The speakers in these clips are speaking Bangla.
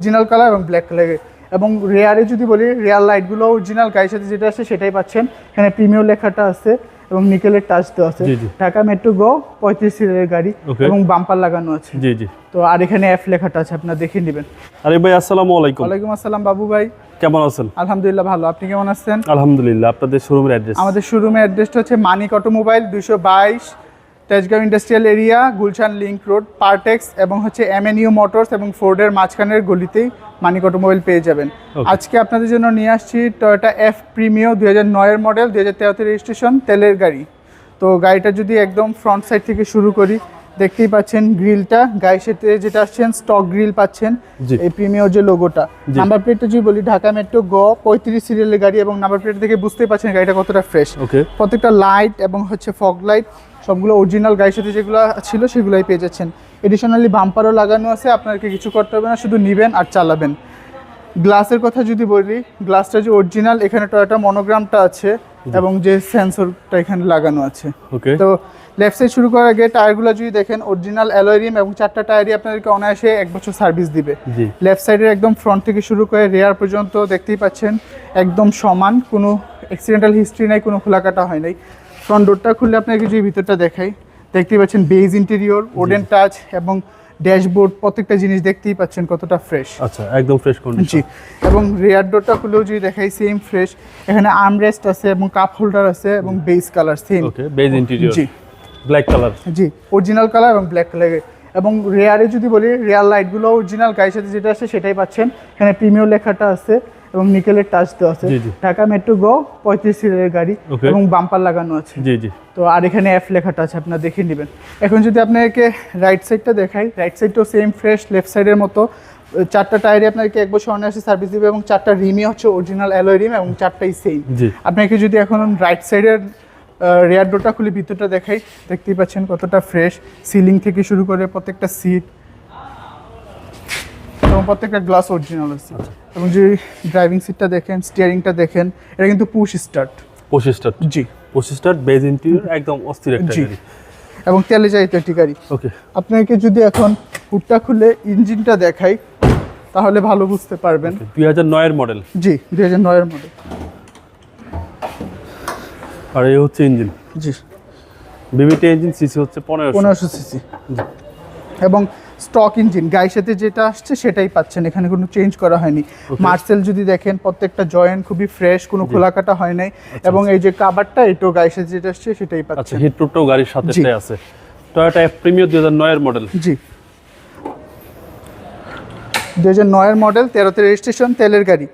অরিজিনাল কালার এবং ব্ল্যাক কালার এবং রেয়ারে যদি বলি রেয়ার লাইটগুলো অরিজিনাল গাড়ির সাথে যেটা আছে সেটাই পাচ্ছেন। এখানে প্রিমিয়ার লেখাটা আছে এবং নিকেলের টাচ দেওয়া আছে। ঢাকা মেট্রো গো পঁয়ত্রিশ সিরিয়ালের গাড়ি এবং বাম্পার লাগানো আছে। জি জি। তো আর এখানে এফ লেখাটা আছে আপনারা দেখে নেবেন। আরে ভাই আসসালামু আলাইকুম। ওয়ালাইকুম আসসালাম বাবু ভাই। কেমন আছেন? আলহামদুলিল্লাহ ভালো। আপনি কেমন আছেন? আলহামদুলিল্লাহ আপনাদের শোরুমের অ্যাড্রেস আমাদের শোরুমের অ্যাড্রেসটা হচ্ছে মানিক অটোমোবাইল দুশো বাইশ Tejgaon industrial area Gulshan link road Partex এবং হচ্ছে এমএনইউ মোটরস এবং ফোর্ডের মাঝখানের গলিতেই মানিক অটোমোবাইল পেয়ে যাবেন। আজকে আপনাদের জন্য নিয়ে আসছি টয়টা এফ প্রিমিও দু হাজার নয়ের মডেল দু হাজার তেরোতে রেজিস্ট্রেশন তেলের গাড়ি। তো গাড়িটা যদি একদম ফ্রন্ট সাইড থেকে শুরু করি দেখতেই পাচ্ছেন গ্রিলটা গাড়ির সাথে যেটা আসছেন স্টক গ্রিল পাচ্ছেন। এই প্রিমিয়র যে লোগোটা নাম্বার প্লেটটা যদি বলি ঢাকা মেট্রো গ পঁয়ত্রিশ সিরিয়ালের গাড়ি এবং নাম্বার প্লেট দেখে বুঝতেই পারছেন গাড়িটা কতটা ফ্রেশ ওকে প্রত্যেকটা লাইট এবং হচ্ছে ফগ লাইট সবগুলো অরিজিনাল গাড়ির সাথে যেগুলো ছিল সেগুলোই পেয়ে যাচ্ছেন। এডিশনালি বাম্পারও লাগানো আছে আপনাকে কিছু করতে হবে না শুধু নেবেন আর চালাবেন। গ্লাসের কথা যদি বলি গ্লাসটা যে অরিজিনাল এখানে টয়োটা মনোগ্রামটা আছে। এবং যে সেন্সরটা এখানে লাগানো আছে। ওকে। তো লেফট সাইড শুরু করার আগে টায়ারগুলো যদি দেখেন অরিজিনাল অ্যালয় রিম এবং চারটা টায়ারই আপনাদেরকে অনায়াসে এক বছর সার্ভিস দিবে। লেফট সাইডের একদম ফ্রন্ট থেকে শুরু করে রেয়ার পর্যন্ত দেখতেই পাচ্ছেন একদম সমান কোনো অ্যাক্সিডেন্টাল হিস্ট্রি নাই কোনো খোলাকাটা হয় নাই। ফ্রন্ট ডোরটা খুললে আপনাকে যদি ভিতরটা দেখাই দেখতেই পাচ্ছেন বেজ ইন্টেরিয়র ওডেন টাচ এবং ড্যাশবোর্ড প্রত্যেকটা জিনিস দেখতেই পাচ্ছেন কতটা ফ্রেশ আচ্ছা একদম ফ্রেশ কন্ডিশন জি এবং রেয়ার ডোরটা খুলেও যদি দেখাই সেম ফ্রেশ এখানে আর্মরেস্ট আছে এবং কাপ হোল্ডার আছে এবং base colour same okay beige interior জি। ব্ল্যাক কালার জি অরিজিনাল কালার এবং ব্ল্যাক কালার এবং রেয়ারে যদি বলি রেয়ার লাইটগুলো অরিজিনাল গায়ের সাথে যেটা আছে সেটাই পাচ্ছেন। এখানে প্রিমিয়ার লেখাটা আছে। এবং নিকেলের টাচ দেওয়া আছে। ঢাকা মেট্রো গো পঁয়ত্রিশ সিরিয়ালের গাড়ি এবং বাম্পার লাগানো আছে। জি জি। তো আর এখানে এফ লেখাটা আছে আপনারা দেখে নেবেন। এখন যদি আপনাকে রাইট সাইডটা দেখাই রাইট সাইডটাও সেম ফ্রেশ লেফট সাইডের মতো। চারটা টায়ারে আপনাকে এক বছর অনায়াসে সার্ভিস দিবে এবং চারটা রিমই হচ্ছে অরিজিনাল অ্যালয় রিম এবং চারটাই সেম আপনাকে যদি এখন রাইট সাইডের রেয়ার ডোরটা খুলে ভিতরটা দেখাই দেখতেই পাচ্ছেন কতটা ফ্রেশ সিলিং থেকে শুরু করে প্রত্যেকটা সিট প্রত্যেকটা গ্লাস অরিজিনাল আছে এবং যে ড্রাইভিং সিটটা দেখেন স্টিয়ারিংটা দেখেন এটা কিন্তু পুশ স্টার্ট পঁচিশ স্টার জি। পঁচিশ স্টার বেজ ইন্টেরিয়র একদম অস্থির একটা জি। গাড়ি। এবং তেলে চাইতে একটি গাড়ি। ওকে আপনাকে যদি এখন হুডটা খুলে ইঞ্জিনটা দেখাই তাহলে ভালো বুঝতে পারবেন। দুই হাজার নয়ের মডেল জি দুই হাজার নয়ের মডেল আর এই হচ্ছে ইঞ্জিন জি। বিবিটি ইঞ্জিন সিসি হচ্ছে পনেরো পনেরোশো সিসি এবং স্টক ইঞ্জিন গাড়ির সাথে যেটা আসছে সেটাই পাচ্ছেন এখানে কোনো চেঞ্জ করা হয়নি। মার্সেল যদি দেখেন প্রত্যেকটা জয়েন্ট খুবই ফ্রেশ কোনো খোলা কাটা হয় নাই। এবং এই যে কাবারটা এটাও গাড়ির সাথে যেটা আসছে সেটাই আচ্ছা পাচ্ছেন। হিট প্রুফটাও গাড়ির সাথে। আছে। টয়োটা এফ প্রিমিয়ার দুই হাজার নয়ের মডেল জি। দু হাজার নয়ের মডেল তেরোতে রেজিস্ট্রেশন তেলের গাড়ি।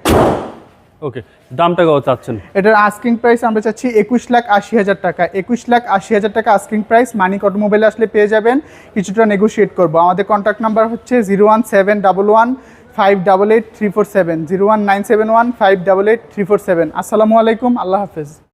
ওকে দামটা কত চাচ্ছেন? এটার আস্কিং প্রাইস আমরা চাচ্ছি একুশ লাখ আশি হাজার টাকা। একুশ লাখ আশি হাজার টাকা আস্কিং প্রাইস মানিক অটোমোবাইল আসলে পেয়ে যাবেন। কিছুটা নেগোশিয়েট করব। আমাদের কন্ট্যাক্ট নাম্বার হচ্ছে zero one seven double one five double eight three four seven zero one nine seven one five double eight three four seven আসসালামু আলাইকুম, আল্লাহ হাফেজ।